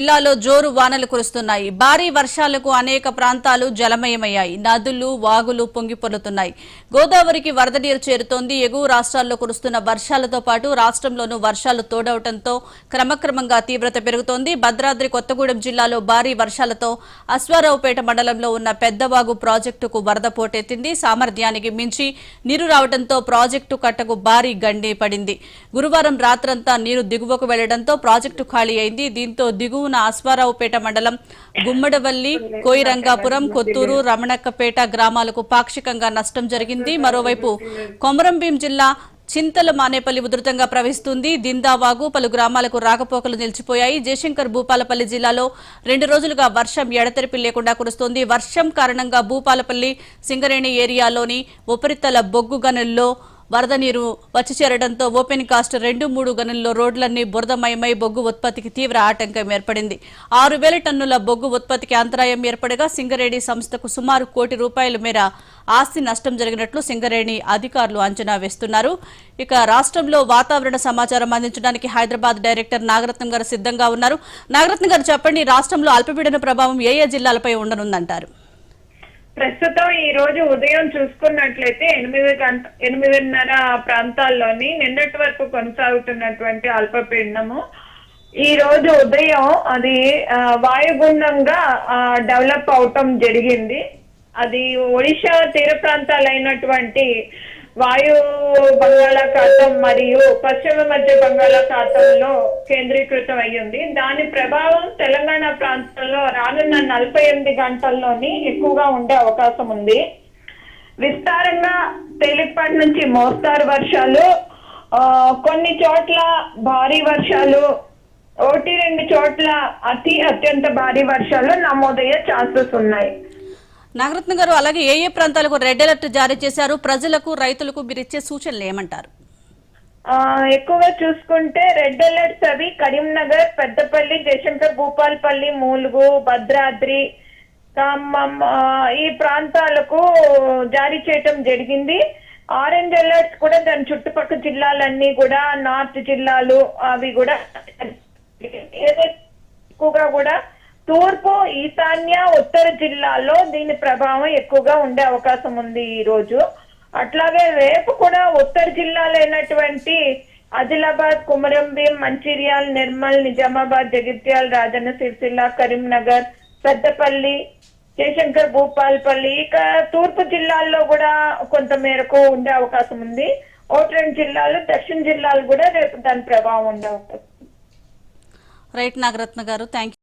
జిల్లాలో జోరు వానలు కురుస్తున్నాయి. భారీ వర్షాలకు అనేక ప్రాంతాలు జలమయమయ్యాయి. నదులు వాగులు పొంగిపొల్లుతున్నాయి గోదావరికి వరద నీరు చేరుతోంది. ఎగువ రాష్ట్రాల్లో కురుస్తున్న వర్షాలతో పాటు రాష్ట్రంలోనూ వర్షాలు తోడవటంతో క్రమక్రమంగా తీవ్రత పెరుగుతోంది. భద్రాద్రి కొత్తగూడెం జిల్లాలో భారీ వర్షాలతో అశ్వారావుపేట మండలంలో ఉన్న పెద్దవాగు ప్రాజెక్టుకు వరద పోటెత్తింది. సామర్థ్యానికి మించి నీరు రావడంతో ప్రాజెక్టు కట్టకు భారీ గండి పడింది. గురువారం రాత్రంతా నీరు దిగువకు వెళ్ళడంతో ప్రాజెక్టు ఖాళీ అయింది. దీంతో దిగువ దిగువన అశ్వారావుపేట మండలం గుమ్మడవల్లి కోయిరంగాపురం కొత్తూరు రమణక్కపేట గ్రామాలకు పాక్షికంగా నష్టం జరిగింది. మరోవైపు కొమరంభీం జిల్లా చింతల మానేపల్లి ఉధృతంగా ప్రవహిస్తుంది. దిందావాగు పలు గ్రామాలకు రాకపోకలు నిలిచిపోయాయి. జయశంకర్ భూపాలపల్లి జిల్లాలో రెండు రోజులుగా వర్షం ఎడతెరిపి లేకుండా కురుస్తోంది. వర్షం కారణంగా భూపాలపల్లి సింగరేణి ఏరియాలోని ఉపరితల బొగ్గు గనుల్లో వరద నీరు వచ్చి చేరడంతో ఓపెన్ కాస్ట్ రెండు మూడు గనుల్లో రోడ్లన్నీ బురదమయమై బొగ్గు ఉత్పత్తికి తీవ్ర ఆటంకం ఏర్పడింది. ఆరు వేల టన్నుల బొగ్గు ఉత్పత్తికి అంతరాయం ఏర్పడగా సింగరేణి సంస్థకు సుమారు కోటి రూపాయల మేర ఆస్తి నష్టం జరిగినట్లు సింగరేణి అధికారులు అంచనా వేస్తున్నారు. ఇక రాష్ట్రంలో వాతావరణ సమాచారం అందించడానికి హైదరాబాద్ డైరెక్టర్ నాగరత్నం గారు సిద్ధంగా ఉన్నారు. నాగరత్నం గారు చెప్పండి రాష్ట్రంలో అల్పపీడన ప్రభావం ఏ ఏ జిల్లాలపై ఉండనుందంటారు? ప్రస్తుతం ఈ రోజు ఉదయం చూసుకున్నట్లయితే ఎనిమిది గంట ఎనిమిదిన్నర ప్రాంతాల్లోని నిన్నటి వరకు కొనసాగుతున్నటువంటి అల్పపీడనము. ఈ రోజు ఉదయం అది ఆ, వాయుగుండంగా డెవలప్ అవటం జరిగింది. అది ఒడిశా తీర ప్రాంతాలైనటువంటి వాయు బంగాళాఖాతం మరియు పశ్చిమ మధ్య బంగాళాఖాతంలో కేంద్రీకృతం అయ్యింది దాని ప్రభావం తెలంగాణ ప్రాంతంలో రానున్న నలభై ఎనిమిది గంటల్లోని ఎక్కువగా ఉండే అవకాశం ఉంది. విస్తారంగా తేలికపాటి నుంచి మోస్తారు వర్షాలు. ఆ, కొన్ని చోట్ల భారీ వర్షాలు. ఒకటి రెండు చోట్ల అతి అత్యంత భారీ వర్షాలు నమోదయ్యే ఛాన్సెస్ ఉన్నాయి. నాగరత్న గారు అలాగే ఏ ఏ ప్రాంతాలకు రెడ్ అలర్ట్ జారీ చేశారు? ప్రజలకు రైతులకు మీరు ఇచ్చే సూచనలు ఏమంటారు? ఆ, ఎక్కువగా చూసుకుంటే రెడ్ అలర్ట్స్ అవి కరీంనగర్ పెద్దపల్లి జయశంకర్ భూపాల్పల్లి మూలుగు భద్రాద్రి ఖమ్మం ఈ ప్రాంతాలకు జారీ చేయటం జరిగింది. ఆరెంజ్ అలర్ట్స్ కూడా దాని చుట్టుపక్కల జిల్లాలన్నీ కూడా నార్త్ జిల్లాలు అవి కూడా ఏదైతే ఎక్కువగా కూడా తూర్పు ఈశాన్య ఉత్తర జిల్లాల్లో దీని ప్రభావం ఎక్కువగా ఉండే అవకాశం ఉంది ఈ రోజు. అట్లాగే రేపు కూడా ఉత్తర జిల్లాలైనటువంటి ఆదిలాబాద్ కుమరంభీం మంచిర్యాల నిర్మల్ నిజామాబాద్ జగిత్యాల రాజన్న సిరిసిల్ల కరీంనగర్ పెద్దపల్లి జయశంకర్ భూపాల్పల్లి ఇక తూర్పు జిల్లాల్లో కూడా కొంత మేరకు ఉండే అవకాశం ఉంది. ఒకటి రెండు జిల్లాలు దక్షిణ జిల్లాలు కూడా రేపు దాని ప్రభావం ఉండే అవకాశం. రైట్ నాగరత్న గారు థ్యాంక్